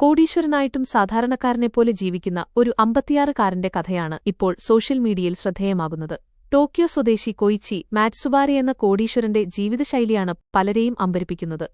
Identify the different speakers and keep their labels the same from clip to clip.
Speaker 1: കോടീശ്വരനായിട്ടും സാധാരണക്കാരനെപ്പോലെ ജീവിക്കുന്ന ഒരു അമ്പത്തിയാറുകാരന്റെ കഥയാണ് ഇപ്പോൾ സോഷ്യൽ മീഡിയയിൽ ശ്രദ്ധേയമാകുന്നത്. ടോക്കിയോ സ്വദേശി കൊയിച്ചി മാറ്റ്സുബാരി എന്ന കോടീശ്വരന്റെ ജീവിതശൈലിയാണ് പലരെയും അമ്പരിപ്പിക്കുന്നത്.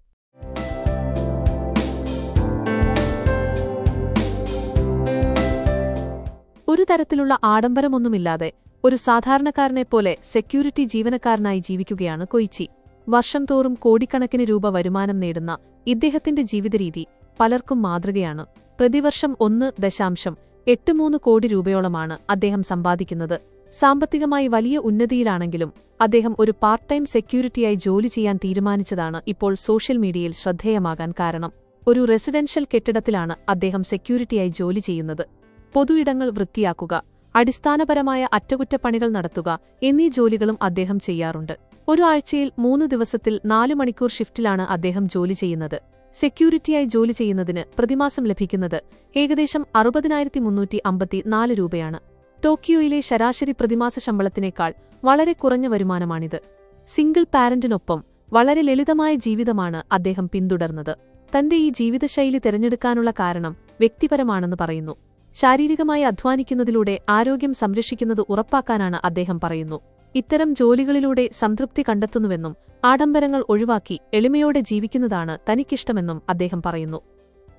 Speaker 1: ഒരു തരത്തിലുള്ള ആഡംബരമൊന്നുമില്ലാതെ ഒരു സാധാരണക്കാരനെപ്പോലെ സെക്യൂരിറ്റി ജീവനക്കാരനായി ജീവിക്കുകയാണ് കൊയിച്ചി. വർഷം തോറും കോടിക്കണക്കിന് രൂപ വരുമാനം നേടുന്ന ഇദ്ദേഹത്തിന്റെ ജീവിതരീതി പലർക്കും മാതൃകയാണ്. പ്രതിവർഷം ഒന്ന് ദശാംശം എട്ട് മൂന്ന് കോടി രൂപയോളമാണ് അദ്ദേഹം സമ്പാദിക്കുന്നത്. സാമ്പത്തികമായി വലിയ ഉന്നതിയിലാണെങ്കിലും അദ്ദേഹം ഒരു പാർട്ട് ടൈം സെക്യൂരിറ്റിയായി ജോലി ചെയ്യാൻ തീരുമാനിച്ചതാണ് ഇപ്പോൾ സോഷ്യൽ മീഡിയയിൽ ശ്രദ്ധേയമാകാൻ കാരണം. ഒരു റെസിഡൻഷ്യൽ കെട്ടിടത്തിലാണ് അദ്ദേഹം സെക്യൂരിറ്റിയായി ജോലി ചെയ്യുന്നത്. പൊതു ഇടങ്ങൾ വൃത്തിയാക്കുക അടിസ്ഥാനപരമായ അറ്റകുറ്റപ്പണികൾ നടത്തുക എന്നീ ജോലികളും അദ്ദേഹം ചെയ്യാറുണ്ട്. ഒരു ആഴ്ചയിൽ മൂന്ന് ദിവസത്തിൽ നാലു മണിക്കൂർ ഷിഫ്റ്റിലാണ് അദ്ദേഹം ജോലി ചെയ്യുന്നത്. സെക്യൂരിറ്റിയായി ജോലി ചെയ്യുന്നതിന് പ്രതിമാസം ലഭിക്കുന്നത് ഏകദേശം അറുപതിനായിരത്തി മുന്നൂറ്റി അമ്പത്തി നാല് രൂപയാണ്. ടോക്കിയോയിലെ ശരാശരി പ്രതിമാസ ശമ്പളത്തിനേക്കാൾ വളരെ കുറഞ്ഞ വരുമാനമാണിത്. സിംഗിൾ പാരന്റിനൊപ്പം വളരെ ലളിതമായ ജീവിതമാണ് അദ്ദേഹം പിന്തുടർന്നത്. തന്റെ ഈ ജീവിതശൈലി തിരഞ്ഞെടുക്കാനുള്ള കാരണം വ്യക്തിപരമാണെന്ന് പറയുന്നു. ശാരീരികമായി അധ്വാനിക്കുന്നതിലൂടെ ആരോഗ്യം സംരക്ഷിക്കുന്നത് ഉറപ്പാക്കാനാണ് അദ്ദേഹം പറയുന്നു. ഇത്തരം ജോലികളിലൂടെ സംതൃപ്തി കണ്ടെത്തുന്നുവെന്നും ആഡംബരങ്ങൾ ഒഴിവാക്കി എളിമയോടെ ജീവിക്കുന്നതാണ് തനിക്കിഷ്ടമെന്നും അദ്ദേഹം പറയുന്നു.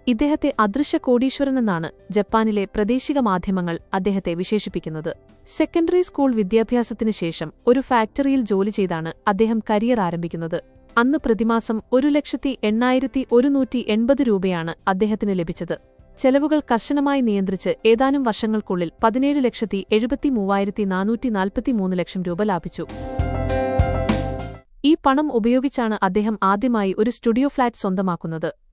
Speaker 1: ഇദ്ദേഹത്തെ അദൃശ്യ കോടീശ്വരനെന്നാണ് ജപ്പാനിലെ പ്രാദേശിക മാധ്യമങ്ങൾ അദ്ദേഹത്തെ വിശേഷിപ്പിക്കുന്നത്. സെക്കൻഡറി സ്കൂൾ വിദ്യാഭ്യാസത്തിനു ശേഷം ഒരു ഫാക്ടറിയിൽ ജോലി ചെയ്താണ് അദ്ദേഹം കരിയർ ആരംഭിക്കുന്നത്. അന്ന് പ്രതിമാസം ഒരു ലക്ഷത്തി എണ്ണായിരത്തി ഒരുന്നൂറ്റി എൺപത് രൂപയാണ് അദ്ദേഹത്തിന് ലഭിച്ചത്. ചെലവുകൾ കർശനമായി നിയന്ത്രിച്ച് ഏതാനും വർഷങ്ങൾക്കുള്ളിൽ പതിനേഴ് ലക്ഷത്തി എഴുപത്തി മൂവായിരത്തി നാനൂറ്റി നാൽപ്പത്തിമൂന്ന് ലക്ഷം രൂപ ലാഭിച്ചു. ഈ പണം ഉപയോഗിച്ചാണ് അദ്ദേഹം ആദ്യമായി ഒരു സ്റ്റുഡിയോ ഫ്ളാറ്റ് സ്വന്തമാക്കുന്നത്.